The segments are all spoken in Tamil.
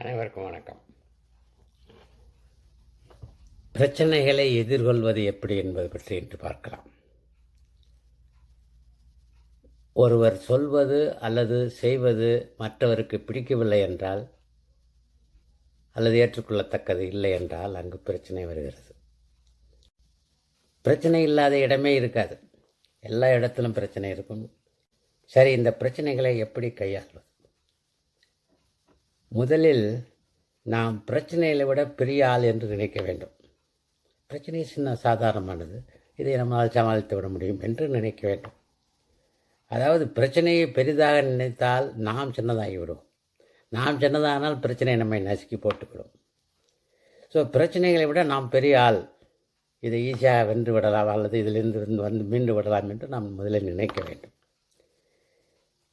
அனைவருக்கும் வணக்கம். பிரச்சனைகளை எதிர்கொள்வது எப்படி என்பது பற்றி இன்று பார்க்கலாம். ஒருவர் சொல்வது அல்லது செய்வது மற்றவருக்கு பிடிக்கவில்லை என்றால் அல்லது ஏற்றுக்கொள்ளத்தக்கது இல்லை என்றால் அங்கு பிரச்சனை வருகிறது. பிரச்சனை இல்லாத இடமே இருக்காது. எல்லா இடத்திலும் பிரச்சனை இருக்கும். சரி இந்த பிரச்சனைகளை எப்படி கையாள்வது? முதலில் நாம் பிரச்சனைகளை விட பெரிய ஆள் என்று நினைக்க வேண்டும். பிரச்சனை சின்ன சாதாரணமானது. இதை நம்மால் சமாளித்து விட முடியும் என்று நினைக்க வேண்டும். அதாவது பிரச்சனையை பெரிதாக நினைத்தால் நாம் சின்னதாகிவிடும் நாம் சின்னதானால் பிரச்சனை நம்மை நசுக்கி போட்டுவிடும். ஸோ பிரச்சனைகளை விட நாம் பெரிய ஆள். இதை ஈஸியாக வென்று விடலாம் அல்லது இதிலிருந்து வந்து வந்து மீண்டு விடலாம் என்று நாம் முதலில் நினைக்க வேண்டும்.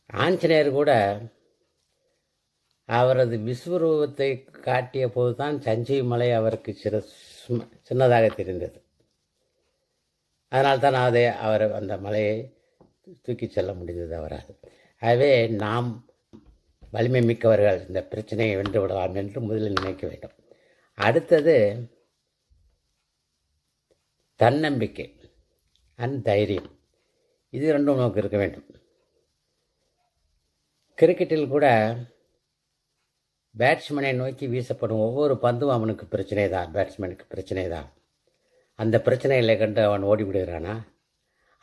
ஆஞ்சநேயர் கூட அவரது விஸ்வரூபத்தை காட்டிய போதுதான் சஞ்சீவ் மலை அவருக்கு சிறு சின்னதாக தெரிந்தது. அதனால்தான் அதை அவர் அந்த மலையை தூக்கிச் செல்ல முடிந்தது அவரால். ஆகவே நாம் வலிமை மிக்கவர்கள் இந்த பிரச்சனையை வென்று விடலாம் என்று முதலில் நினைக்க வேண்டும். அடுத்தது தன்னம்பிக்கை அண்ட் தைரியம். இது ரெண்டும் நமக்கு இருக்க வேண்டும். கிரிக்கெட்டில் கூட பேட்ஸ்மேனை நோக்கி வீசப்படும் ஒவ்வொரு பந்தும் அவனுக்கு பிரச்சனை தான் பேட்ஸ்மேனுக்கு பிரச்சனை தான் அந்த பிரச்சனைகளை கண்டு அவன் ஓடி விடுகிறானா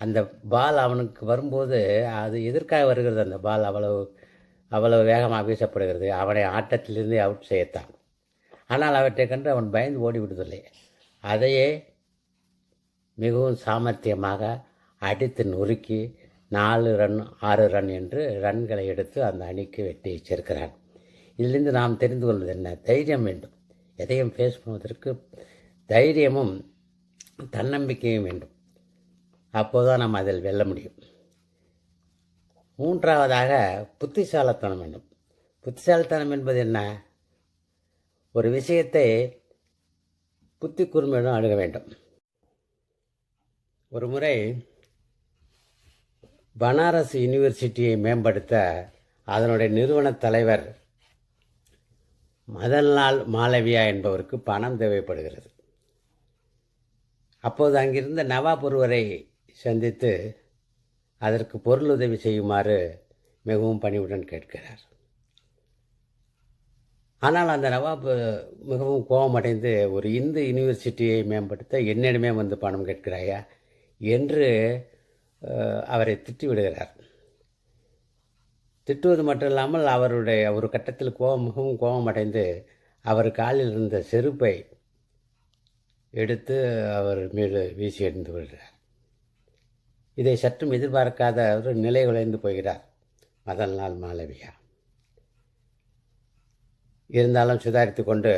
அந்த பால் அவனுக்கு வரும்போது அது எதற்காக வருகிறது? அந்த பால் அவ்வளவு அவ்வளவு வேகமாக வீசப்படுகிறது. அவனை ஆட்டத்திலிருந்து அவுட் செய்யத்தான். ஆனால் அவற்றை கண்டு அவன் பயந்து ஓடி விடுவதில்லை அதையே மிகவும் சாமர்த்தியமாக அடித்து நொறுக்கி நாலு ரன் ஆறு ரன் என்று ரன்களை எடுத்து அந்த அணிக்கு வெட்டி வச்சிருக்கிறான் இதிலிருந்து நாம் தெரிந்து கொள்வது என்ன? தைரியம் வேண்டும். எதையும் ஃபேஸ் பண்ணுவதற்கு தைரியமும் தன்னம்பிக்கையும் வேண்டும். அப்போதான் நாம் அதில் வெல்ல முடியும். மூன்றாவதாக புத்திசாலித்தனம் வேண்டும். புத்திசாலித்தனம் என்பது என்ன? ஒரு விஷயத்தை புத்தி கூர்மையுடன் அணுக வேண்டும். ஒரு முறை பனாரஸ் யூனிவர்சிட்டியை மேம்படுத்த அதனுடைய நிறுவனத் தலைவர் முதல் நாள் மாளவியா என்பவருக்கு பணம் தேவைப்படுகிறது. அப்போது அங்கிருந்த நவாப் ஒருவரை சந்தித்து அதற்கு பொருளுதவி செய்யுமாறு மிகவும் பணிவுடன் கேட்கிறார். ஆனால் அந்த நவாப் மிகவும் கோபமடைந்து ஒரு இந்து யூனிவர்சிட்டியை மேம்படுத்த என்னிடமே வந்து பணம் கேட்கிறாயா? என்று அவரை திட்டி விடுகிறார் திட்டுவது மட்டும் இல்லாமல் அவருடைய ஒரு கட்டத்தில் கோபம் மிகவும் கோபமடைந்து அவர் காலில் இருந்த செருப்பை எடுத்து அவர் மீது வீசி எறிந்து விடுகிறார். இதை சற்றும் எதிர்பார்க்காத அவர் நிலை குலைந்து போகிறார். மதன்லால் மாளவியா இருந்தாலும் சுதாரித்து கொண்டு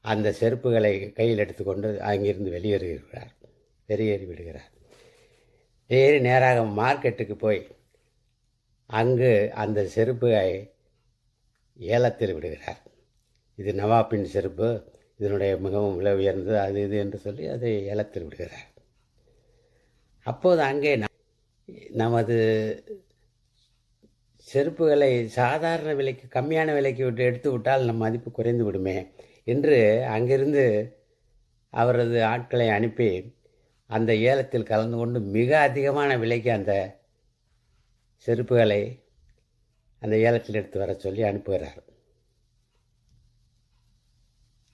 அந்த செருப்புகளை கையில் எடுத்துக்கொண்டு அங்கிருந்து வெளியேறுகிறார். வெளியேறி விடுகிறார். ஏறி நேராக மார்க்கெட்டுக்கு போய் அங்கு அந்த செருப்பை ஏலத்தில் விடுகிறார். இது நவாப்பின் செருப்பு. இதனுடைய மிகவும் விலை உயர்ந்தது. அது இது என்று சொல்லி அதை ஏலத்தில் விடுகிறார். அப்போது அங்கே நமது செருப்புகளை சாதாரண விலைக்கு கம்மியான விலைக்கு விட்டு எடுத்து விட்டால் நம் மதிப்பு குறைந்து விடுமே என்று அங்கிருந்து அவரது ஆட்களை அனுப்பி அந்த ஏலத்தில் கலந்து கொண்டு மிக அதிகமான விலைக்கு அந்த செருப்புகளை அந்த ஏலத்தில் எடுத்து வர சொல்லி அனுப்புகிறார்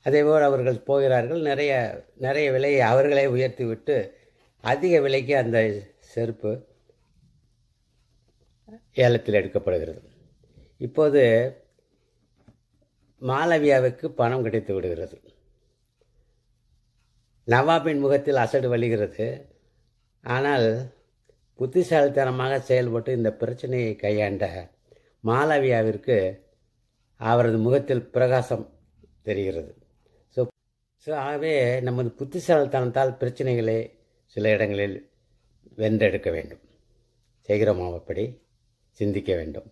அதேபோல் அவர்கள் போகிறார்கள். நிறைய நிறைய விலையை அவர்களே உயர்த்தி விட்டு அதிக விலைக்கு அந்த செருப்பு ஏலத்தில் எடுக்கப்படுகிறது. இப்போது மாலவியாவுக்கு பணம் கிடைத்து விடுகிறது. நவாபின் முகத்தில் அசடு வழிகிறது. ஆனால் புத்திசாலித்தனமாக செயல்பட்டு இந்த பிரச்சனையை கையாண்ட மாலவியாவிற்கு அவரது முகத்தில் பிரகாசம் தெரிகிறது. ஸோ ஸோ ஆகவே நமது புத்திசாலித்தனத்தால் பிரச்சனைகளை சில இடங்களில் வென்றெடுக்க வேண்டும். செய்கிறோமாம் அப்படி? சிந்திக்க வேண்டும்.